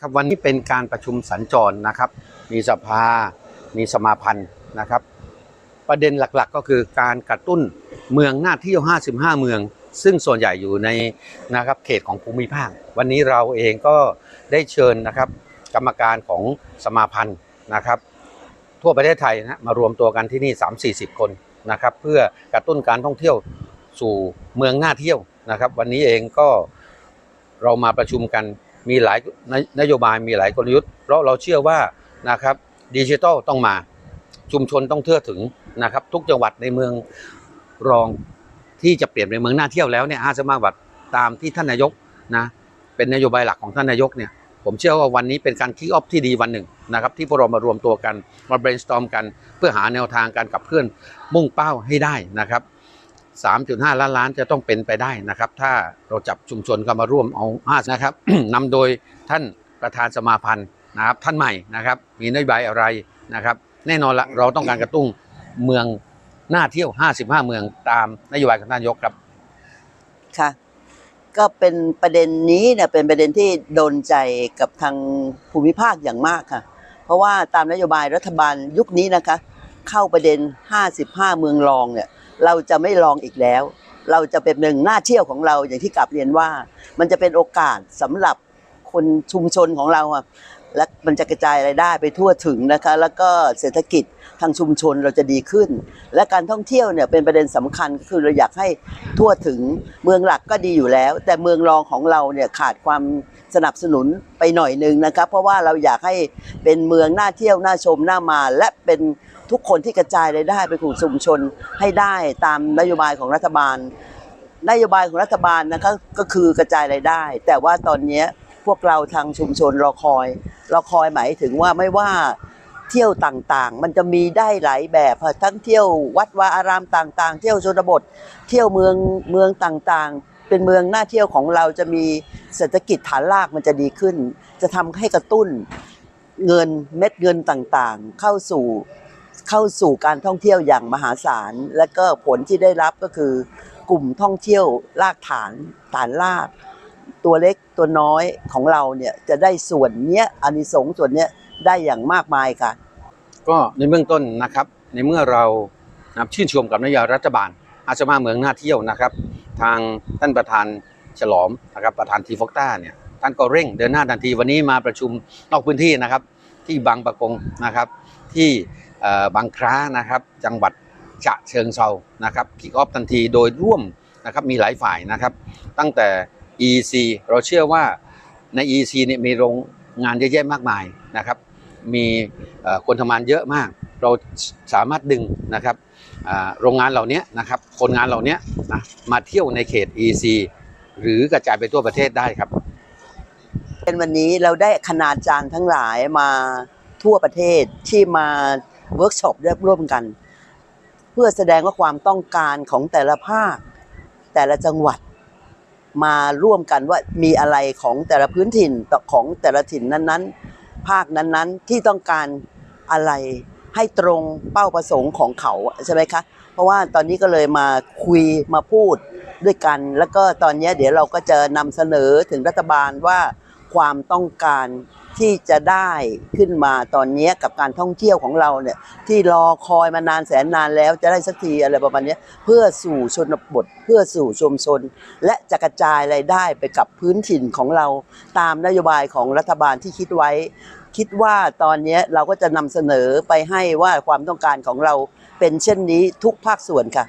ครับวันนี้เป็นการประชุมสัญจรนะครับ มีสภา มีสมาพันธ์นะครับ ประเด็นหลักๆก็คือการกระตุ้นเมืองน่าเที่ยว 55 เมือง ซึ่งส่วนใหญ่อยู่ในนะครับเขตของภูมิภาค วันนี้เราเองก็ได้เชิญนะครับกรรมการของสมาพันธ์นะครับ ทั่วประเทศไทยนะมารวมตัวกันที่นี่ 3-40 คนนะครับ เพื่อกระตุ้นการท่องเที่ยวสู่เมืองน่าเที่ยวนะครับ วันนี้เองก็เรามาประชุมกัน มีหลายนโยบายมีหลายกลยุทธ์ เพราะเราเชื่อว่านะครับดิจิทัลต้องมาชุมชนต้องเทื่อถึงนะครับ ทุกจังหวัดในเมืองรองที่จะเปลี่ยนเป็นเมืองน่าเที่ยวแล้วเนี่ยอาสมาบัตตามที่ท่านนายกนะเป็นนโยบายหลักของท่านนายกเนี่ยผมเชื่อว่าวันนี้เป็นการคิกออฟที่ดีวันหนึ่งนะครับ ที่พวกเรามารวมตัวกันมา brainstorm กัน เพื่อหาแนวทางการขับเคลื่อนมุ่งเป้าให้ได้นะครับ 3.5 ล้านล้านจะต้องเป็นไปได้นะครับ ถ้าเราจับชุมชนเข้ามาร่วมเอา5นะครับนำโดยท่านประธานสมาพันธ์นะครับท่านใหม่นะครับ มีนโยบายอะไรนะครับ แน่นอนละเราต้องการกระตุ้นเมืองน่าเที่ยว 55 เมืองตามนโยบายของท่านยกครับค่ะก็เป็นประเด็นนี้เนี่ยเป็นประเด็นที่โดนใจกับทางภูมิภาคอย่างมากค่ะ เพราะว่าตามนโยบายรัฐบาลยุคนี้นะคะ เข้าประเด็น 55 เมืองรองเนี่ย เราจะไม่ลองอีกแล้ว เราจะเป็นหนึ่งหน้าเที่ยวของเราอย่างที่กลับเรียนว่า มันจะเป็นโอกาสสำหรับคนชุมชนของเราอะ และมันจะกระจายรายได้ไปทั่วถึงนะคะ แล้วก็เศรษฐกิจทางชุมชนเราจะดีขึ้น และการท่องเที่ยวเนี่ยเป็นประเด็นสำคัญก็คือเราอยากให้ทั่วถึงเมืองหลักก็ดีอยู่แล้ว แต่เมืองรองของเราเนี่ยขาดความสนับสนุนไปหน่อยหนึงนะครับเพราะว่าเราอยากให้เป็นเมืองน่าเที่ยวน่าชมน่ามา และเป็นทุกคนที่กระจายรายได้ไปสู่ชุมชนให้ได้ตามนโยบายของรัฐบาลนโยบายของรัฐบาลนะคะก็คือกระจายรายได้ แต่ว่าตอนเนี้ย พวกเราทางชุมชนรอคอยรอคอยหมายถึงว่าไม่ว่าเที่ยวต่างๆ มันจะมีได้หลายแบบค่ะทั้งเที่ยววัดวาอารามต่างๆ เที่ยวชนบท เที่ยวเมืองเมืองต่างๆ เป็นเมืองหน่าเที่ยวของเราจะมีเศรษฐกิจฐานรากมันจะดีขึ้น จะทำให้กระตุ้นเงินเม็ดเงินต่างๆ เข้าสู่เข้าสู่การท่องเที่ยวอย่างมหาศาล และก็ผลที่ได้รับก็คือกลุ่มท่องเที่ยวรากฐานฐานราก ตัวเล็กตัวน้อยของเราเนี่ยจะได้ส่วนเนี้ยอานิสงส์ส่วนเนี้ยได้อย่างมากมายค่ะ ก็ในเบื้องต้นนะครับ ในเมื่อเรานะครับชื่นชมกับนโยบายรัฐบาล อาสมาเมืองน่าเที่ยวนะครับ ทางท่านประธานฉลอมนะครับประธานทีฟอกต้าเนี่ยท่านก็เร่งเดินหน้าทันทีวันนี้มาประชุมนอกพื้นที่นะครับ ที่บางปะกงนะครับ ที่บางคล้านะครับ จังหวัดฉะเชิงเซานะครับคิกออฟทันทีโดยร่วมนะครับมีหลายฝ่ายนะครับ ตั้งแต่ EC เราเชื่อว่าใน EC เนี่ยมีโรงงานเยอะแยะมากมายนะครับ มีคนทำงานเยอะมาก เราสามารถดึงนะครับโรงงานเหล่านี้นะครับคนงานเหล่านี้นะมาเที่ยวในเขต EC หรือกระจายไปทั่วประเทศได้ครับ เป็นวันนี้เราได้คณาจารย์ทั้งหลายมาทั่วประเทศที่มาเวิร์กช็อปร่วมกัน เพื่อแสดงว่าความต้องการของแต่ละภาคแต่ละจังหวัด มาร่วมกันว่ามีอะไรของแต่ละพื้นถิ่นของแต่ละถิ่นนั้นๆ ภาคนั้นๆ ที่ต้องการอะไรให้ตรงเป้าประสงค์ของเขาใช่ไหมคะ เพราะว่าตอนนี้ก็เลยมาคุยมาพูดด้วยกัน แล้วก็ตอนนี้เดี๋ยวเราก็จะนำเสนอถึงรัฐบาลว่า ความต้องการที่จะได้ขึ้นมาตอนนี้กับการท่องเที่ยวของเราเนี่ยที่รอคอยมานานแสนนานแล้วจะได้สักทีอะไรประมาณนี้เพื่อสู่ชนบทเพื่อสู่ชุมชน และจะกระจายรายได้ไปกับพื้นถิ่นของเรา ตามนโยบายของรัฐบาลที่คิดไว้ คิดว่าตอนนี้เราก็จะนำเสนอไปให้ว่าความต้องการของเราเป็นเช่นนี้ทุกภาคส่วนค่ะ